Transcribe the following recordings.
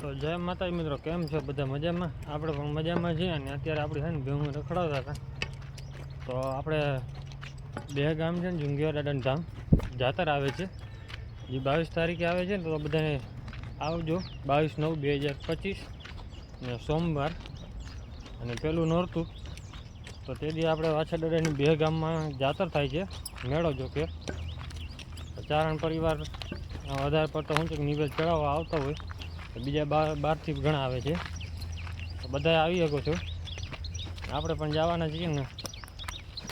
તો જય માતાજી મિત્રો, કેમ છો? બધા મજામાં? આપણે પણ મજામાં છીએ અને અત્યારે આપણે છે ને ભેહું રખડાવતા હતા. તો આપણે બે ગામ છે ને જુંગિયા દાદાનું ધામ. જાતર આવે છે. જે બાવીસ તારીખે આવે છે ને, તો બધાને આવજો. બાવીસ નવ બે હજાર પચીસ ને સોમવાર. અને પેલું નોરતું. તો તે દી આપણે વાછા દાદાની બે ગામમાં જાતર થાય છે. મેળો જો કે. ચારણ પરિવાર વધારે પડતો હું છે નિવેદ ચડાવવા આવતા હોય. બીજા બાર બહારથી ઘણા આવે છે. બધા આવી શકો છો. આપણે પણ જવાના છીએ ને.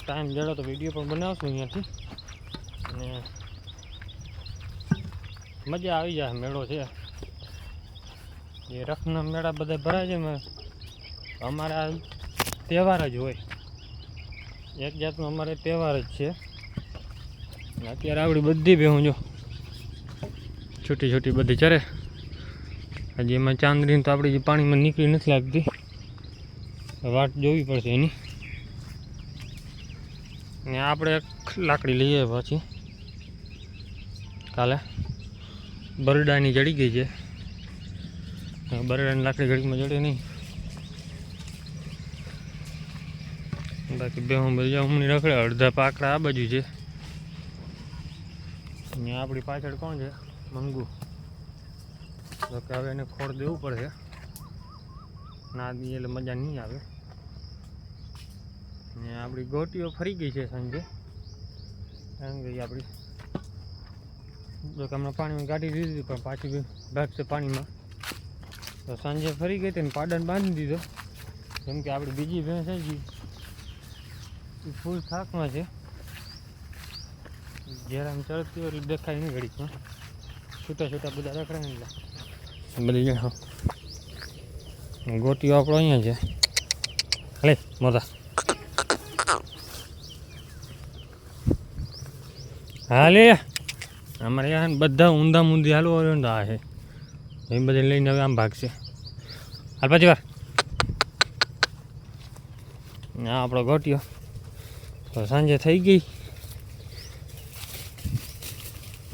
ટાઈમ જડો તો વીડિયો પણ બનાવશું અહીંયાથી. અને મજા આવી જાય મેળો છે. એ રખના મેળા બધા ભરાય છે અમારા તહેવાર જ હોય. એક જાતનો અમારે તહેવાર જ છે. અત્યારે આપણી બધી ભેહું જો. છૂટી છૂટી બધી ચરે. હજી એમાં ચાંદરીને તો આપણી જે પાણીમાં નીકળી નથી લાગતી. વાટ જોવી પડશે એની. ને આપણે લાકડી લઈએ પાછી. કાલે. બરડાની જડી ગઈ છે. બરડાની લાકડી ઘડીમાં જડે નહીં. બાકી બે હું બધા હમણાં રખડે. અડધા પાકડા આ બાજુ છે. ને આપણી પાછળ કોણ છે? મંગુ. તો કે હવે એને ખોડ દેવું પડશે ના દઈએ એટલે મજા નહીં આવે. ને આપણી ગોટીઓ ફરી ગઈ છે સાંજે. એમ ગઈ આપણી જો કે હમણાં પાણીમાં કાઢી દીધી પણ પાછી ભાગશે પાણીમાં. તો સાંજે ફરી ગઈ તેને પાડન બાંધી દીધો. કેમ કે આપણી બીજી ભેંસ એ ફૂલ થાકમાં છે. જ્યારે આમ ચડતી હોય એટલે દેખાય નહીં ઘડીકમાં. છૂટા છૂટા બધા રખડે ને બધી ગોટીઓ આપણો અહીંયા છે. લે, મોટા. હા, લે. અમારે યાર બધા ઊંધા મૂંધી તો આ છે. એ બધે લઈને હવે આમ ભાગશે. હાલ પાછી વાર. ને આ આપણો ગોટીઓ તો સાંજે થઈ ગઈ.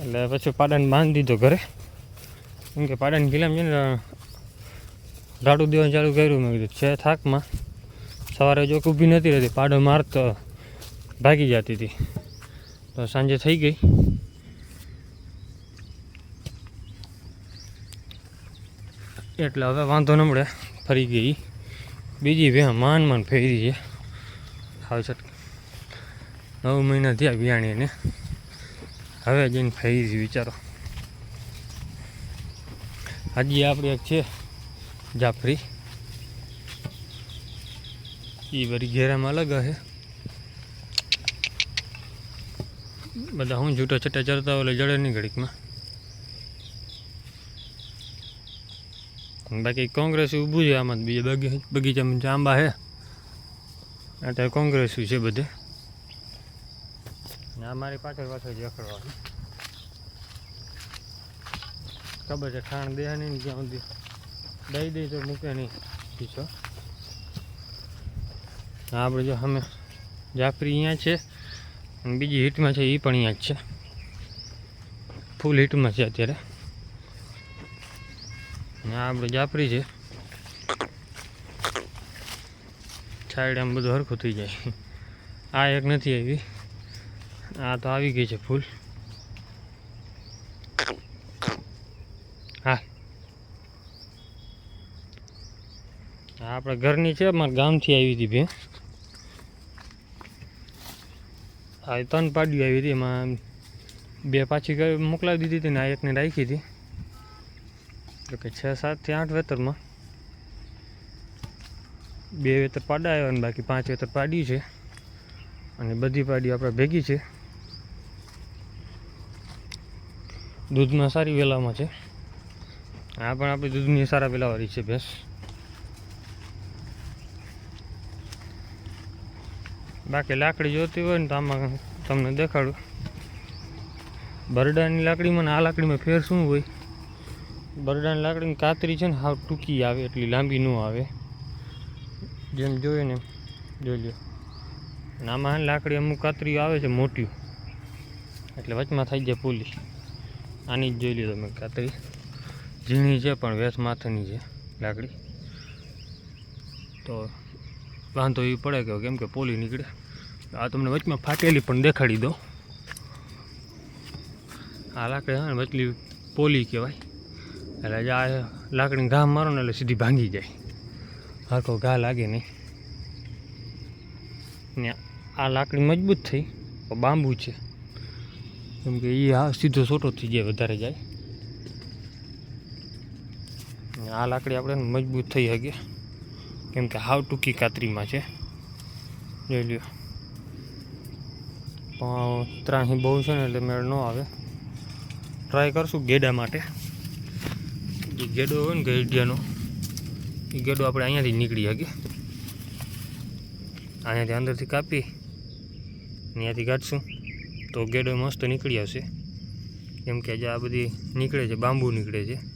એટલે પછી પાડાને બાંધી દીધો ઘરે. કેમ કે પાડાની કિલ્લામ છે ને, રાડું દેવાનું ચાલુ કર્યું, મેં કીધું, છે થાકમાં. સવારે જો ઊભી નથી રહેતી, પાડો મારતો ભાગી જતી હતી. તો સાંજે થઈ ગઈ. એટલે હવે વાંધો ન મળે, ફરી ગઈ. બીજી બે માન માન ફેરી છે. હવે છે નવ મહિના થયા બિયાણીને હવે જઈને ફેરી વિચારો. હજી, આપણે એક છે જાફરી. એ બધી ઘેરામાં અલગ હશે બધા હું જૂટો છૂટા ચડતા હોય જડે નહીં ઘડીકમાં. બાકી કોંગ્રેસ ઊભું છે આમાં, બીજા બગી, બગીચામાં જે આંબા છે અત્યારે કોંગ્રેસ છે બધે. આ મારી પાછળ પાછળ જ રખડવાનું ખબર છે ખાણ દે નહીં જ્યાં સુધી દઈ દઈ તો મૂકે નહીં. પીછો આપણે જો અમે જાફરી અહીંયા છે અને બીજી હિટમાં છે એ પણ અહીંયા જ છે. ફૂલ હિટમાં છે અત્યારે. અને આપણે જાફરી છે. સાઈડ આમ બધું હરખું થઈ જાય. આ એક નથી આવી. આ તો આવી ગઈ છે ફૂલ હા આ આપણા ઘરની છે, મારા ગામથી આવી હતી ભેં. આ ત્રણ પાડીઓ આવી હતી, એમાં બે પાછી મોકલાવી દીધી હતી ને આ એકને રાખી હતી. એટલે કે છ સાતથી આઠ વેતરમાં. બે વેતર પાડા આવ્યા ને બાકી પાંચ વેતર પાડી છે. અને બધી પાડીઓ આપણે ભેગી છે. દૂધમાં સારી વેલામાં છે. આ પણ આપણી દૂધની સારા વેલાવાળી છે ભેંસ. બાકી લાકડી જોતી હોય ને તો આમાં તમને દેખાડું. બરડાની લાકડીમાં ને આ લાકડીમાં ફેર શું હોય? બરડાની લાકડીની કાતરી છે ને હાવ ટૂંકી આવે, એટલી લાંબી ન આવે. જેમ જોઈએ ને જોઈ લો અને આમાં લાકડી અમુક કાતરી આવે છે મોટી. એટલે વચમાં થઈ જાય પૂલી આની જ જોઈ લ્યો તમે કાતરી. ઝીણી છે પણ વેસ માથાની છે લાકડી. તો વાંધો એ પડે કે કેમ કે પોલી નીકળે. આ તમને વચમાં ફાટેલી પણ દેખાડી દો આ લાકડી હા વચલી પોલી કહેવાય. એટલે આ લાકડીને ઘા મારો ને એટલે સીધી ભાંગી જાય. હરખો ઘા લાગે નહીં. ને આ લાકડી મજબૂત થઈ બાંબુ છે. કેમ કે એ આ સીધો છોટો થઈ જાય, વધારે જાય. આ લાકડી આપણે મજબૂત થઈ શકે કેમ કે હાવ ટૂંકી કાતરીમાં છે. જોઈ લ્યો. પણ ત્રાહી બહુ છે ને એટલે મેળ ન આવે. ટ્રાય કરશું ગેડા માટે. જે ગેડો હોય ને ગેડિયાનો એ ગેડો આપણે અહીંયાથી નીકળી શકીએ. અહીંયાથી અંદરથી કાપી, અહીંયાથી કાઢશું. તો ગેડો મસ્ત નીકળી આવશે. કેમ કે જે આ બધી નીકળે છે, બાંબુ નીકળે છે.